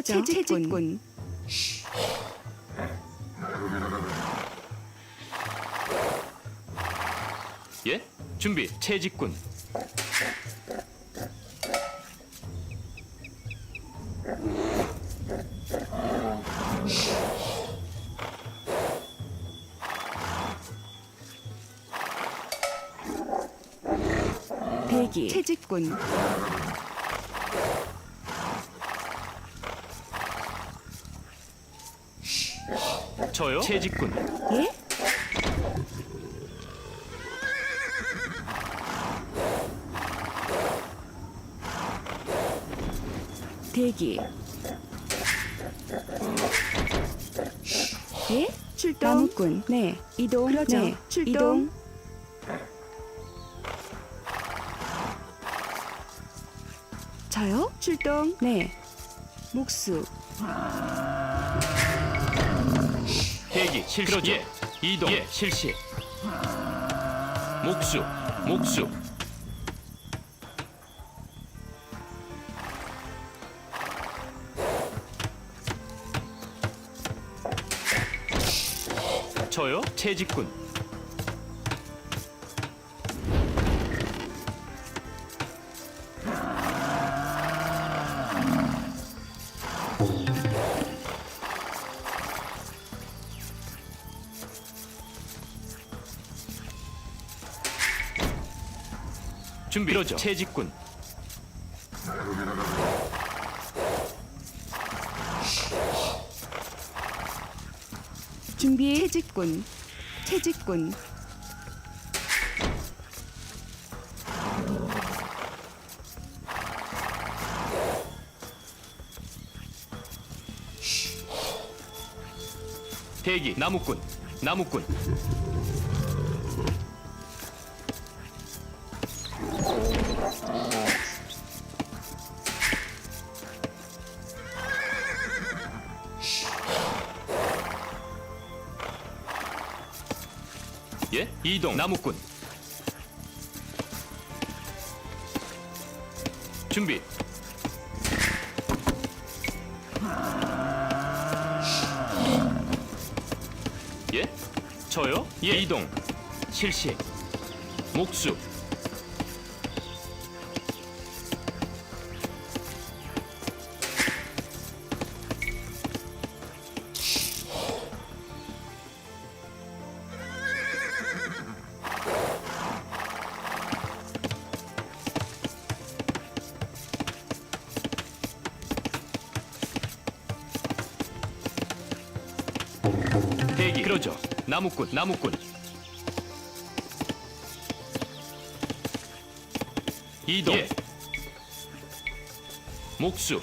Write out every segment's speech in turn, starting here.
채직꾼. 채직꾼. 예? 준비. 채직군. 대기. 채직꾼. 저요? 채직군. 예? 대기. 예? 출동. 나무꾼. 네. 이동. 그러죠. 네. 출동. 이동. 저요? 출동. 네. 목수. 대기. 실시. 그러죠. 예. 이동. 예. 실시. 목수. 목수. 저요? 채직군. 준비. 그러죠. 채직군. 준비. 채직꾼. 채직꾼. 대기. 나무꾼. 나무꾼. 이동. 나무꾼. 준비. 예? 저요? 예. 이동. 실시. 목수. 나무꾼. 나무꾼. 이동. 예. 목수.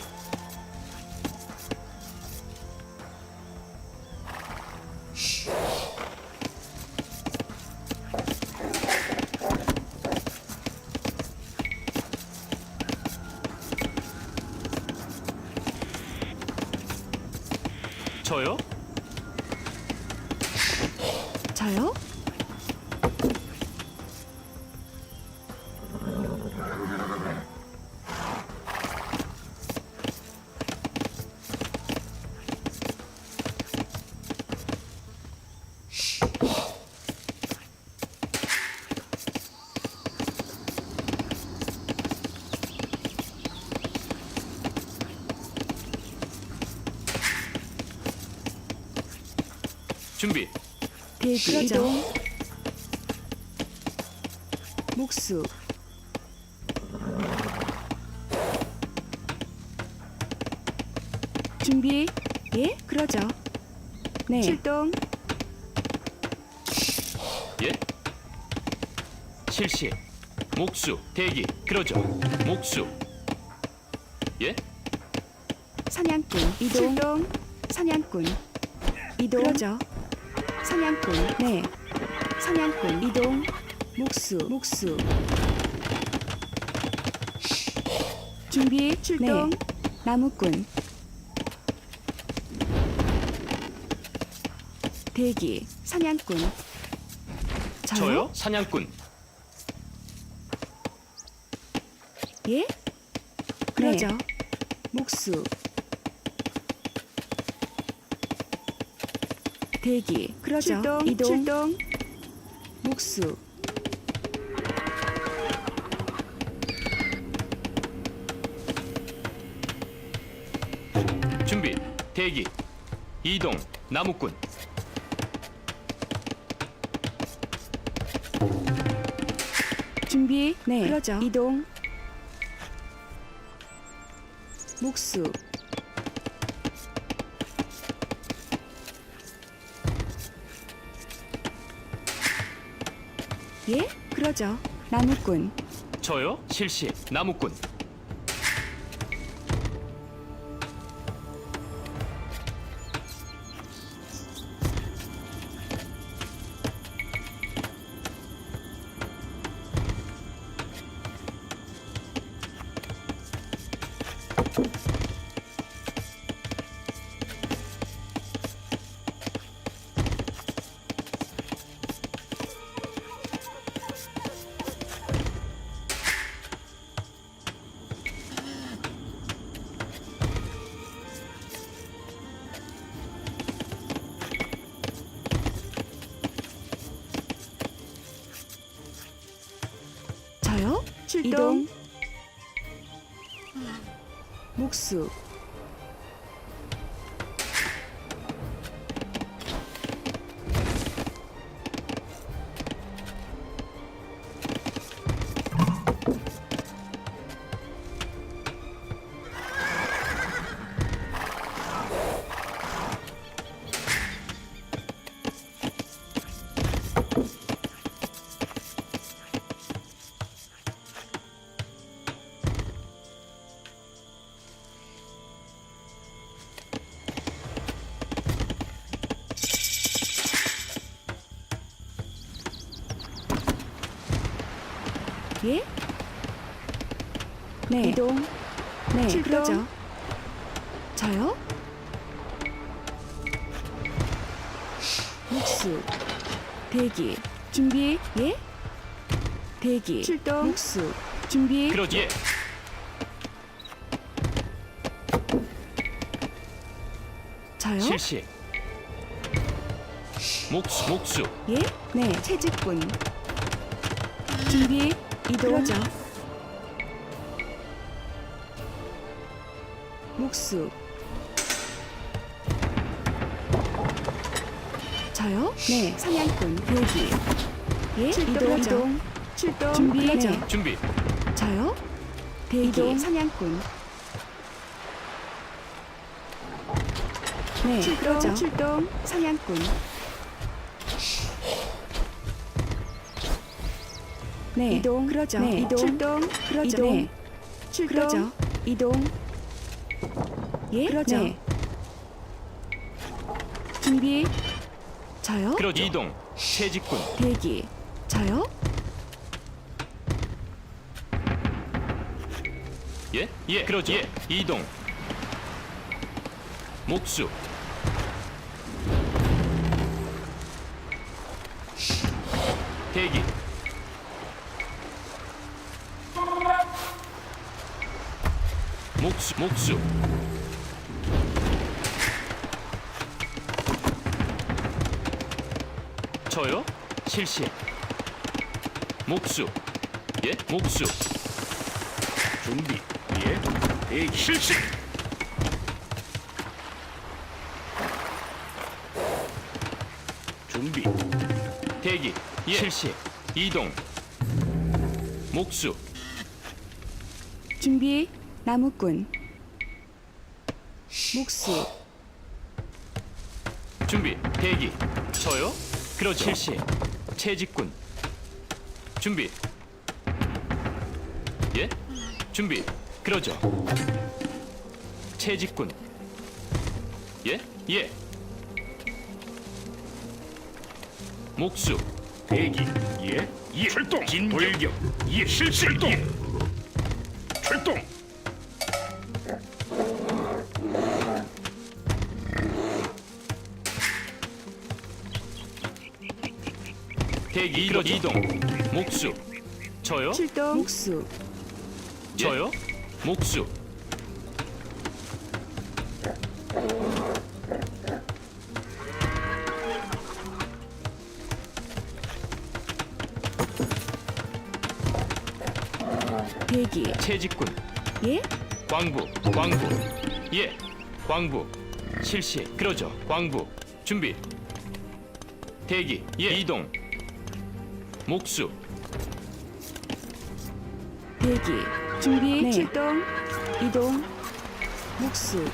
저요? 준비. 대기. 그러죠. 이동. 목수. 준비. 예? 그러죠. 네. 출동. 예? 실시. 목수. 대기. 그러죠. 목수. 예? 사냥꾼. 이동. 출동. 사냥꾼. 이동. 그러죠. 사냥꾼. 네. 사냥꾼. 이동. 목수. 목수. 준비. 출동. 네. 나무꾼. 대기. 사냥꾼. 저요? 사냥꾼. 예? 그러죠. 목수. 대기 그러죠? 출동 이동. 출동. 목수. 준비 대기 이동 나무꾼. 준비 네. 그러죠. 이동. 목수 예 그러죠. 나무꾼. 저요? 실시. 나무꾼 이동. 목수 네. 이동. 네 출동. 그러죠. 저요? 목수 대기. 준비. 예? 대기. 출동. 목수 준비. 그러지. 예 저요? 실시. 목수 목수 예? 네, 채직분. 준비, 이동. 그러죠 목수. 저요? 네, 사냥꾼 대기. 예? 출동, 이동. 출동 준비, 그러죠 네. 준비 저요? 대기. 이동 사냥꾼 네, 출동 그러죠. 출동 사냥꾼 네, 이동 그러죠 네, 이동 출동 그러죠 이동. 네, 출동 그러죠. 이동. 예? 그러죠. 네. 준비. 저요? 그러지 이동 채직꾼 대기. 저요? 예? 예 그러지 예 이동 목수 대기 목수 목수 저요? 실시 목수 예? 목수 준비 예? 대기 실시 준비 대기 예. 실시 이동 목수 준비. 나무꾼. 목수. 준비 대기. 저요? 그렇지 실시. 채직군 준비. 예? 준비. 그러죠. 채직군 예? 예. 목수. 대기. 예? 예. 출동. 돌격. 예 실시. 출동. 출동 102번 그렇죠. 이동. 목수. 저요? 출동. 목수. 예? 저요? 목수. 대기. 채직군. 예? 광부. 광부. 예. 광부. 실시. 그러죠. 광부. 준비. 대기. 예. 이동. 목수 대기. 준비. 네. 출동. 이동. 목수.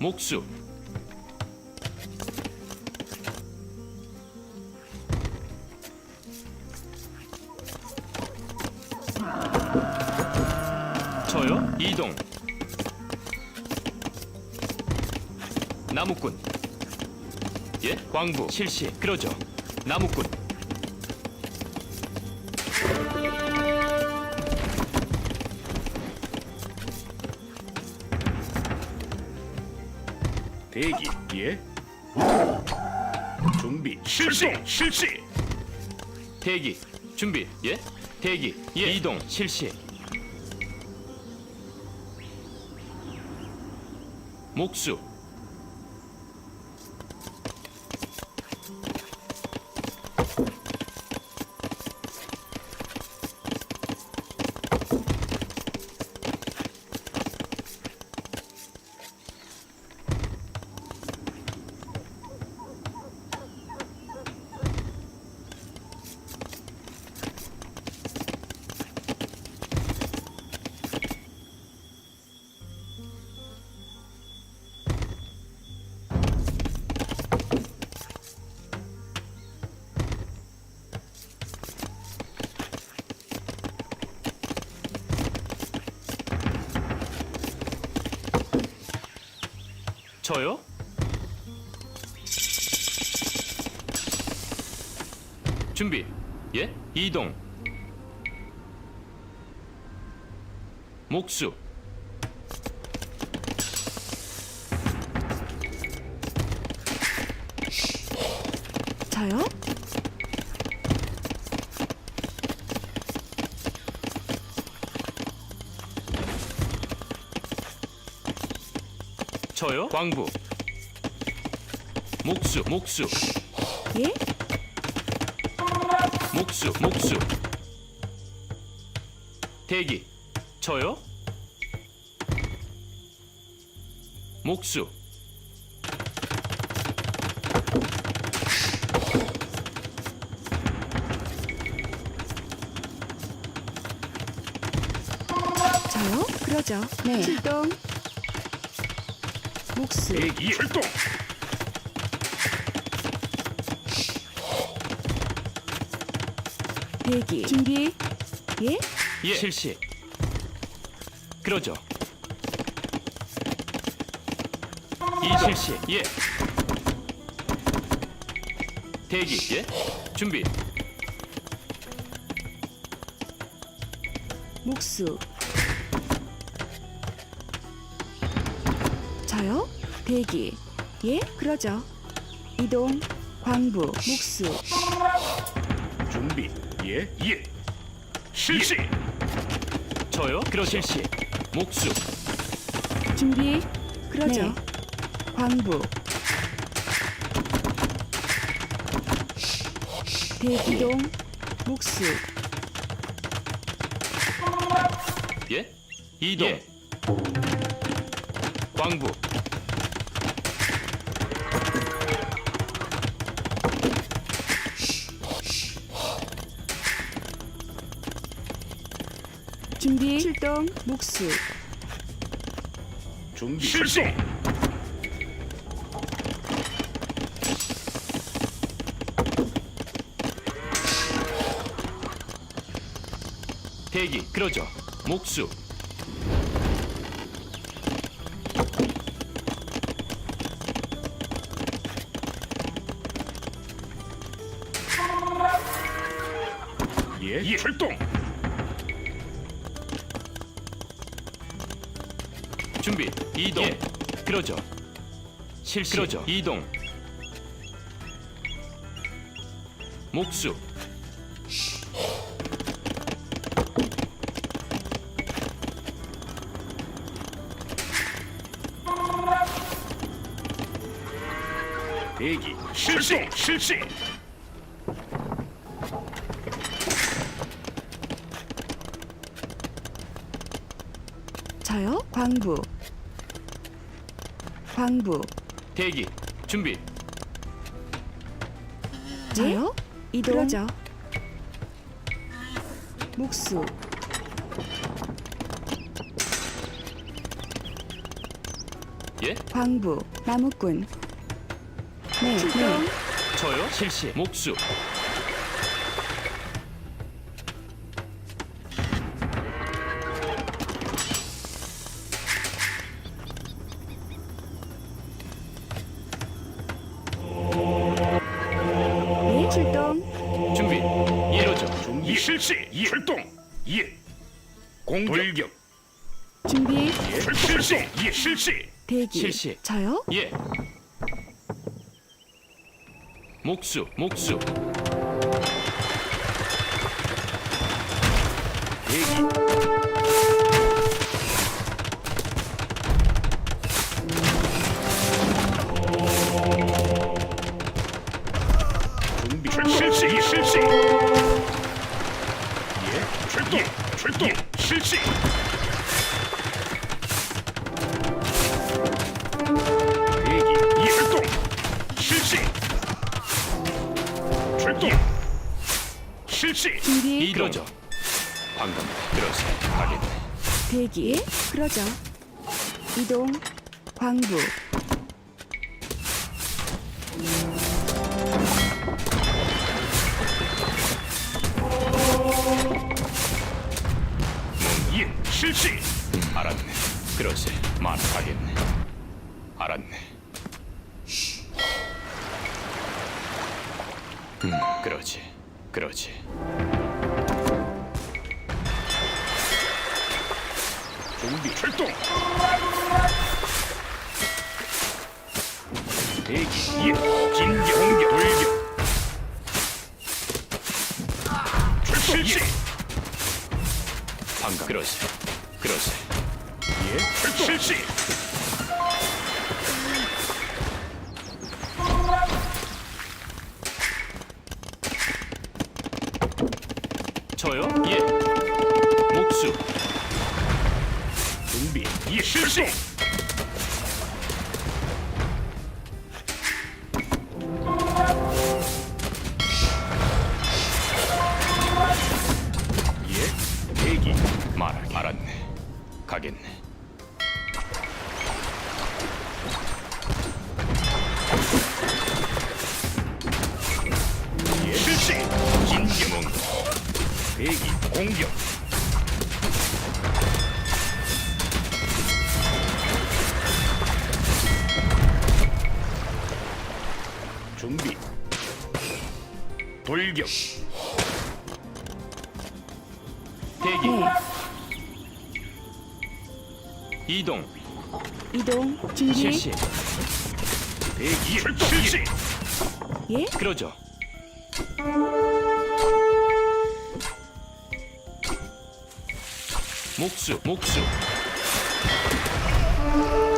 목수. 저요? 이동. 나무꾼. 예? 광부. 실시. 그러죠. 나무꾼 실시. 실시. 대기 준비 예 대기 예 이동 실시 목수 저요? 준비. 예? 이동. 목수. 저요? 저요 광부 목수 목수 예? 목수 목수 대기 저요 목수 저요? 그러죠. 네. 출동. 목수. 대기. 출동. 대기. 준비. 예? 예 실시 그러죠 이 실시 예 대기 예 준비 목수. 저요? 대기. 예? 그러죠. 이동. 광부. 목수. 준비. 예. 예. 실시. 저요 그러죠 실시 목수 준비. 그러죠. 네. 광부. 대기. 이동. 목수. 예 이동 광부 준비. 출동. 목수. 준비. 실시. 대기 그러죠 목수 예. 예. 출동. 준비 이동 그러죠 실시. 그러죠. 이동. 목수. 대기 실시 실시 광부. 대기. 준비. 저요? 이동. 그러죠. 목수. 예? 광부. 나무꾼. 네. 네. 저요? 실시. 목수. 준비. 예 실시 예 실시 대기. 실시. 저요? 예. 목수. 목수. 대기 방금 들었어요. 하겠네. 대기. 예? 그러죠. 이동. 광부. 예 실시 알았네. 그러세. 말하겠네. 알았네. 음, 그러지. 그러지. 예 방금 그러세. 그러세. 예, 실시 공격 준비 돌격 대기. 네. 이동. 이동. 준비. 실시. 대기 출동 실시 예? 그러죠. 목수. 목수.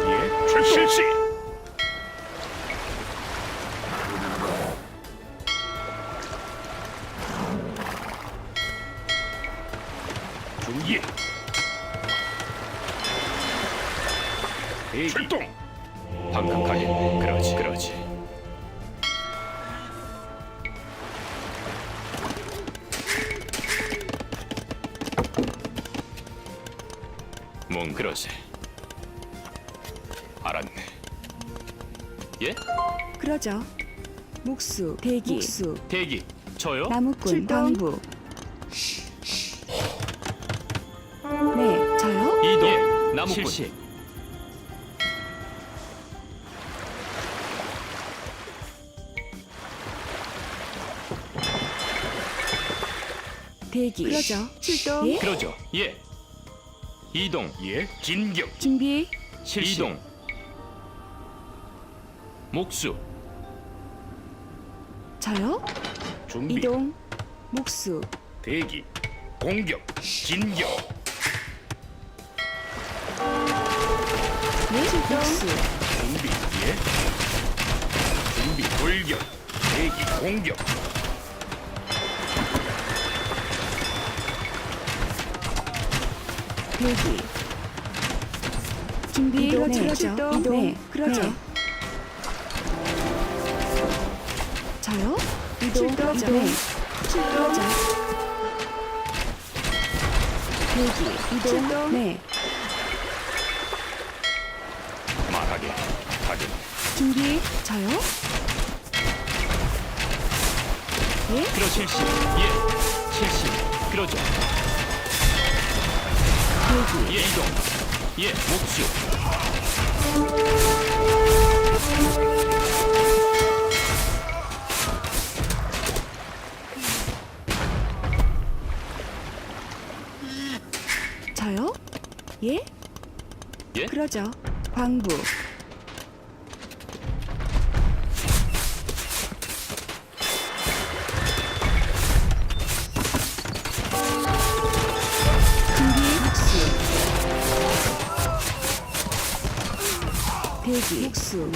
예 출동 실시 그러죠. 목수. 대기. 목수. 대기. 저요? 나무꾼. 출동. 광부. 네, 저요? 이동. 예. 나무꾼. 실시. 대기. 그러죠. 출동. 예? 그러죠. 예. 이동. 예 진격 준비. 실시. 이동. 목수 저요? 준비. 이동. 목수. 대기. 공격. 진격. 예? 목수. 준비. 예. 준비. 돌격. 대기. 공격. 대기. 준비. 이동, 네. 그러죠. 출동. 이동. 네. 그러죠. 네. 저요? 이동. 출동. 이동. 네. 그러죠. 대기. 이동. 출동. 네. 말하게. 하게. 준비. 저요? 예? 끌어 실시 예 실시 끌어줘 대기. 예 이동 예 목수 예 그러죠. 광부. 대기 목수.